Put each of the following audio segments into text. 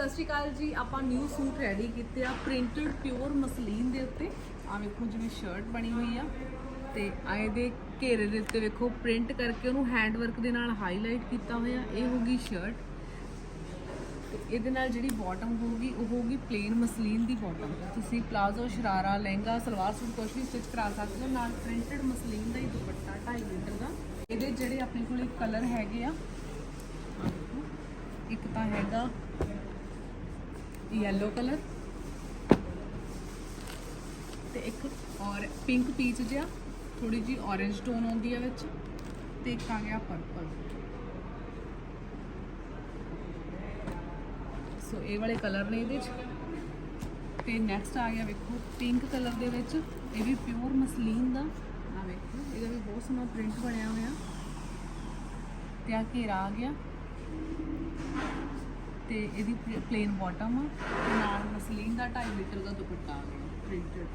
ਸਤਿ ਸ਼੍ਰੀ ਅਕਾਲ ਜੀ, ਆਪਾਂ ਨਿਊ ਸੂਟ ਰੈਡੀ ਕੀਤੇ ਆ ਪ੍ਰਿੰਟਡ ਪਿਓਰ ਮਸਲੀਨ ਦੇ ਉੱਤੇ। ਆ ਵੇਖੋ ਜਿਵੇਂ ਸ਼ਰਟ ਬਣੀ ਹੋਈ ਆ। ਤੇ ਆਏ ਦੇ ਘੇਰੇ ਦੇ ਉੱਤੇ ਵੇਖੋ ਪ੍ਰਿੰਟ ਕਰਕੇ ਉਹਨੂੰ ਹੈਂਡ ਵਰਕ ਦੇ ਨਾਲ ਹਾਈਲਾਈਟ ਕੀਤਾ ਹੋਇਆ, ਇਹ ਹੋਗੀ ਸ਼ਰਟ ਤੇ ਇਹਦੇ ਨਾਲ ਜਿਹੜੀ ਬਾਟਮ ਹੋਊਗੀ, ਉਹ ਹੋਊਗੀ ਪਲੇਨ ਮਸਲੀਨ ਦੀ ਬਾਟਮ ਤੁਸੀਂ ਪਲਾਜ਼ੋ ਸ਼ਰਾਰਾ, ਲਹਿੰਗਾ, ਸਲਵਾਰ ਸੂਟ ਕੁਝ ਵੀ ਸਟਿਚ ਕਰਾ ਸਕਦੇ ਹੋ, ਨਾਲ ਪ੍ਰਿੰਟਡ ਮਸਲੀਨ ਦਾ ਹੀ ਦੁਪੱਟਾ 2.5 ਮੀਟਰ ਦਾ। ਇਹਦੇ ਜਿਹੜੇ ਆਪਣੇ ਕੋਲ ਕਲਰ ਹੈਗੇ ਆ ਇੱਕ ਤਾਂ ਹੈਗਾ ਯੈਲੋ ਕਲਰ ਤੇ ਇੱਕ ਔਰ ਪਿੰਕ ਪੀਚ ਜਿਹਾ ਥੋੜੀ ਜੀ orange ਟੋਨ ਆਉਂਦੀ ਹੈ ਵਿੱਚ ਤੇ ਇੱਕ ਆ ਗਿਆ ਪਰਪਲ ਸੋ ਇਹ ਵਾਲੇ ਕਲਰ ਨੇ ਇਹਦੇ ਚ। ਤੇ ਨੈਕਸਟ ਆ ਗਿਆ ਵੇਖੋ ਪਿੰਕ ਕਲਰ ਦੇ ਵਿੱਚ। ਇਹ ਵੀ ਪਿਓਰ ਮਸਲੀਨ ਦਾ। ਆ ਵੇਖੋ, ਇਹਦਾ ਵੀ ਬਹੁਤ ਸੋਹਣਾ ਪ੍ਰਿੰਟ ਬਣਿਆ ਹੋਇਆ। ਤੇ ਆ ਘੇਰਾ ਆ ਗਿਆ। ਤੇ ਇਹਦੀ ਪਲੇਨ ਬਾਟਮ ਆ ਤੇ ਨਾਲ ਮਸਲੀਨ ਦਾ 2.5 ਮੀਟਰ ਦਾ ਦੁਪੱਟਾ ਆ ਗਿਆ ਪ੍ਰਿੰਟਡ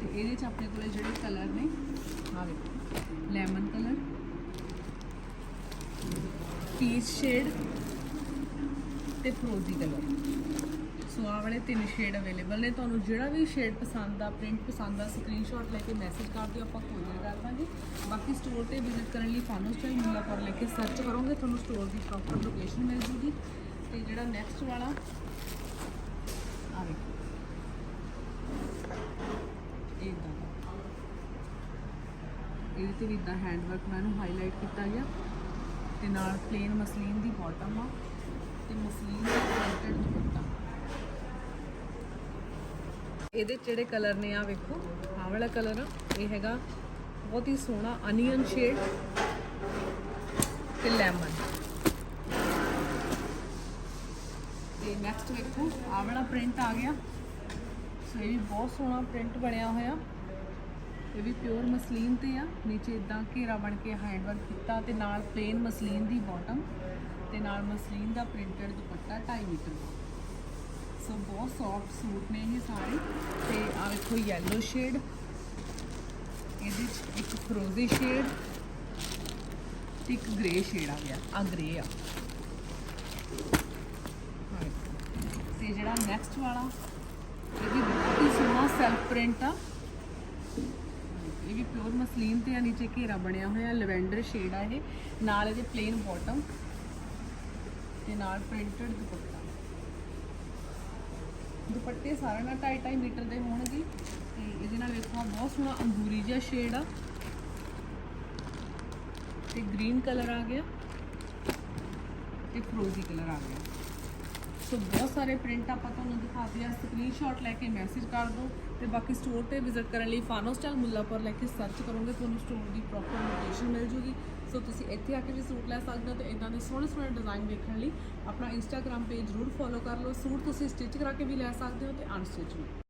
ਤੇ ਇਹਦੇ ਚ ਆਪਣੇ ਕੋਲੇ ਜਿਹੜੇ ਕਲਰ ਨੇ ਆ ਵੇਖੋ ਲੈਮਨ ਕਲਰ ਪੀਚ ਸ਼ੇਡ ਤੇ ਫਰੋਜ਼ੀ ਕਲਰ ਸੋ ਆਹ ਵਾਲੇ ਤਿੰਨ ਸ਼ੇਡ ਅਵੇਲੇਬਲ ਨੇ। ਤੁਹਾਨੂੰ ਜਿਹੜਾ ਵੀ ਸ਼ੇਡ ਪਸੰਦ ਆ ਪ੍ਰਿੰਟ ਪਸੰਦ ਆ ਸਕਰੀਨਸ਼ਾਟ ਲੈ ਕੇ ਮੈਸੇਜ ਕਰ ਦਿਓ, ਆਪਾਂ ਕੋਰੀਅਰ ਕਰ ਦਾਂਗੇ। ਬਾਕੀ ਸਟੋਰ ਤੇ ਵਿਜ਼ਿਟ ਕਰਨ ਲਈ ਫਾਨੋ ਸਟਾਈਲ ਮੁੱਲਾਪੁਰ ਲੈ ਕੇ ਸਰਚ ਕਰੋਗੇ, ਤੁਹਾਨੂੰ ਸਟੋਰ ਦੀ ਪ੍ਰੋਪਰ ਲੋਕੇਸ਼ਨ ਮਿਲ ਜੂਗੀ। ਤੇ ਜਿਹੜਾ ਨੈਕਸਟ ਵਾਲਾ। ਆ ਵੇਖੋ। ਇਦਾਂ ਇਹਦੇ ਤੇ ਵੀ ਇਦਾਂ ਹੈਂਡ ਵਰਕ ਨਾਲ ਇਹਨੂੰ ਹਾਈਲਾਈਟ ਕੀਤਾ ਗਿਆ। ਤੇ ਨਾਲ ਪਲੇਨ ਮਸਲੀਨ ਦੀ ਬਾਟਮ ਆ। ਤੇ ਮਸਲੀਨ ਦਾ ਪ੍ਰਿੰਟਡ ਦੁਪੱਟਾ ਇਹਦੇ ਜਿਹੜੇ ਕਲਰ ਨੇ ਆ ਵੇਖੋ। ਆਹ ਵਾਲਾ ਕਲਰ ਆ। ਇਹ ਹੈਗਾ ਬਹੁਤ ਹੀ ਸੋਹਣਾ ਅਨੀਅਨ ਸ਼ੇਡ ਤੇ ਲੈਮਨ ਤੇ ਨੈਕਸਟ ਵੇਖੋ ਆਹ ਵਾਲਾ ਪ੍ਰਿੰਟ ਆ ਗਿਆ। ਸੋ ਇਹ ਵੀ ਬਹੁਤ ਸੋਹਣਾ ਪ੍ਰਿੰਟ ਬਣਿਆ ਹੋਇਆ। ਇਹ ਵੀ ਪਿਓਰ ਮਸਲੀਨ ਤੇ ਆ। ਨੀਚੇ ਇਦਾਂ ਘੇਰਾ ਬਣ ਕੇ ਹੈਂਡ ਵਰਕ ਕੀਤਾ ਤੇ ਨਾਲ ਪਲੇਨ ਮਸਲੀਨ ਦੀ ਬਾਟਮ ਤੇ ਨਾਲ ਮਸਲੀਨ ਦਾ ਪ੍ਰਿੰਟਡ ਦੁਪੱਟਾ 2.5 ਮੀਟਰ ਦਾ। ਸੋ ਬਹੁਤ ਸੌਫਟ ਸੂਟ ਨੇ ਇਹ ਸਾਰੇ। ਤੇ ਆ ਵੇਖੋ ਯੈਲੋ ਸ਼ੇਡ ਇਹਦੇ ਚ ਇੱਕ ਫਰੋਜ਼ੀ ਸ਼ੇਡ ਤੇ ਇੱਕ ਗ੍ਰੇ ਸ਼ੇਡ ਆ ਗਿਆ। ਆ ਗ੍ਰੇ ਆ। ਜਿਹੜਾ ਨੈਕਸਟ ਵਾਲਾ ਇਹ ਵੀ ਬਹੁਤ ਹੀ ਸੋਹਣਾ ਸੈਲਫ ਪ੍ਰਿੰਟ ਆ। ਇਹ ਵੀ ਪਿਓਰ ਮਸਲੀਨ ਤੇ ਆ, ਨੀਚੇ ਘੇਰਾ ਬਣਿਆ ਹੋਇਆ, ਲਵੈਂਡਰ ਸ਼ੇਡ ਆ ਇਹ। ਨਾਲ ਇਹਦੇ ਪਲੇਨ ਬਾਟਮ ਤੇ ਨਾਲ ਪ੍ਰਿੰਟਡ ਦੁਪੱਟਾ। ਦੁਪੱਟੇ ਸਾਰਿਆਂ ਨਾਲ 2.5 ਮੀਟਰ ਦੇ ਹੋਣਗੇ। ਤੇ ਇਹਦੇ ਨਾਲ ਵੇਖੋ ਬਹੁਤ ਸੋਹਣਾ ਅੰਗੂਰੀ ਜਿਹਾ ਸ਼ੇਡ ਆ। ਤੇ ਗ੍ਰੀਨ ਕਲਰ ਆ ਗਿਆ। ਤੇ ਫਰੋਜ਼ੀ ਕਲਰ ਆ ਗਿਆ। ਸੋ ਬਹੁਤ ਸਾਰੇ ਪ੍ਰਿੰਟ ਆਪਾਂ ਤੁਹਾਨੂੰ ਦਿਖਾਤੇ ਆ। ਸਕਰੀਨਸ਼ਾਟ ਲੈ ਕੇ ਮੈਸੇਜ ਕਰ ਦਿਓ ਤੇ ਬਾਕੀ ਸਟੋਰ ਤੇ ਵਿਜ਼ਿਟ ਕਰਨ ਲਈ ਫਾਨੋ ਸਟਾਈਲ ਮੁੱਲਾਪੁਰ ਲੈ ਕੇ ਸਰਚ ਕਰੋਗੇ, ਤੁਹਾਨੂੰ ਸਟੋਰ ਦੀ ਪ੍ਰੋਪਰ ਲੋਕੇਸ਼ਨ ਮਿਲ ਜੂਗੀ। ਸੋ ਤੁਸੀਂ ਇੱਥੇ ਆ ਕੇ ਵੀ ਸੂਟ ਲੈ ਸਕਦੇ ਹੋ ਤੇ ਇਦਾਂ ਦੇ ਸੋਹਣੇ ਸੋਹਣੇ ਡਿਜ਼ਾਈਨ ਵੇਖਣ ਲਈ ਆਪਣਾ ਇੰਸਟਾਗ੍ਰam ਪੇਜ ਜ਼ਰੂਰ ਫੋਲੋ ਕਰ ਲਓ। ਸੂਟ ਤੁਸੀਂ ਸਟਿਚ ਕਰਾ ਕੇ ਵੀ ਲੈ ਸਕਦੇ ਹੋ ਤੇ ਅਨਸਟਿਚ ਵੀ।